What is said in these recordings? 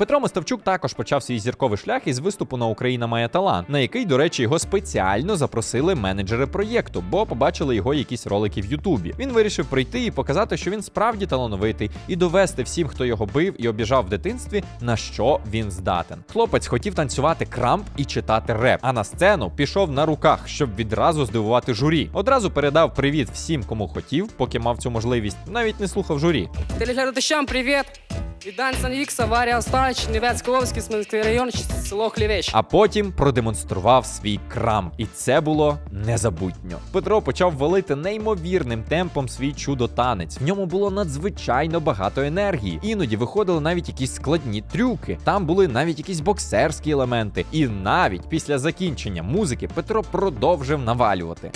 Петро Мостовчук також почав свій зірковий шлях із виступу на Україна має талант, на який, до речі, його спеціально запросили менеджери проєкту, бо побачили його якісь ролики в Ютубі. Він вирішив прийти і показати, що він справді талановитий, і довести всім, хто його бив і обіжав в дитинстві, на що він здатен. Хлопець хотів танцювати крамп і читати реп, а на сцену пішов на руках, щоб відразу здивувати журі. Одразу передав привіт всім, кому хотів, поки мав цю можливість. Навіть не слухав журі. Телеглядачам привіт! Від Дансан Вікса, Варія Старич, Невецький Овський, район, село Хлівеч. а потім продемонстрував свій крам. І це було незабутньо. Петро почав валити неймовірним темпом свій чудо-танець. В ньому було надзвичайно багато енергії. Іноді виходили навіть якісь складні трюки. Там були навіть якісь боксерські елементи. І навіть після закінчення музики Петро продовжив навалювати.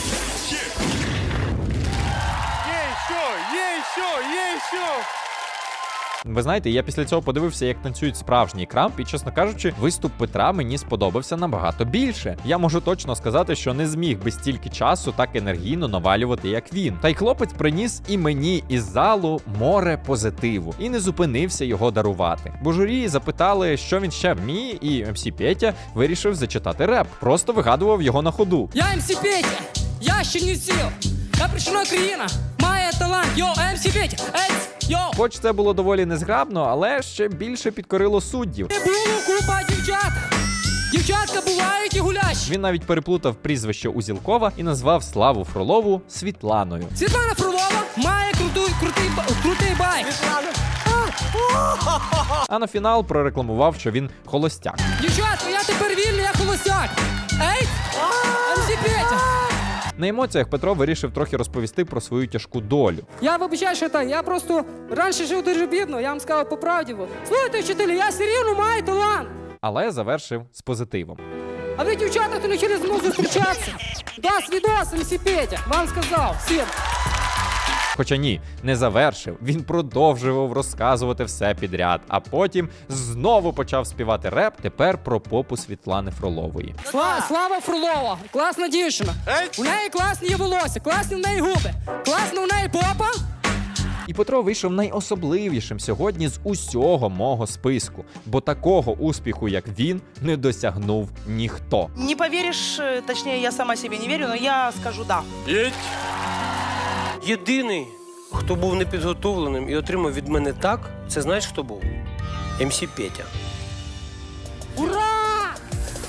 Є що, є що, є що. Ви знаєте, я після цього подивився, як танцюють справжній крамп, і чесно кажучи, виступ Петра мені сподобався набагато більше. Я можу точно сказати, що не зміг би стільки часу так енергійно навалювати, як він. Та й хлопець приніс і мені із залу море позитиву і не зупинився його дарувати. Бо журі запитали, що він ще вміє, і МС Петя вирішив зачитати реп. Просто вигадував його на ходу. Я МС Петя, я ще не сіл. Я прийшла країна, має талант. Йо, МС Петя, ейс, йо. Хоч це було доволі незграбно, але ще більше підкорило суддів. Не було купа дівчат. Дівчатка бувають і гулящі. Він навіть переплутав прізвище Узілкова і назвав Славу Фролову Світланою. Світлана Фролова має крутий, крутий, крутий байк. А на фінал прорекламував, що він холостяк. Дівчатка, я тепер вільний, я холостяк. Ей, МС Петя. На емоціях Петро вирішив трохи розповісти про свою тяжку долю. Я вибачаю, що так. Я просто раніше жив дуже бідно, я вам сказав по правді. Слухайте, вчителі, я все рівно маю талант. Але завершив з позитивом. А ви, дівчата, то не через музу зустрічатися. Дас відос, МС Петя, вам сказав, всім. Хоча ні, не завершив. Він продовжував розказувати все підряд, а потім знову почав співати реп. Тепер про попу Світлани Фролової. Слава, Слава Фролова, класна дівчина. У неї класні є волосся, класні в неї губи, класна у неї попа. І Петро вийшов найособливішим сьогодні з усього мого списку, бо такого успіху, як він, не досягнув ніхто. Не поверишь, э, точнее, я сама себе не верю, но я скажу да. Єть. Єдиний, хто був непідготовленим і отримав від мене так, це знаєш хто був? МС Петя. Ура!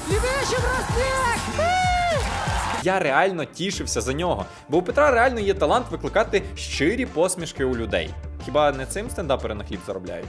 Лівечим розтек! Я реально тішився за нього, бо у Петра реально є талант викликати щирі посмішки у людей. Хіба не цим стендапери на хліб заробляють?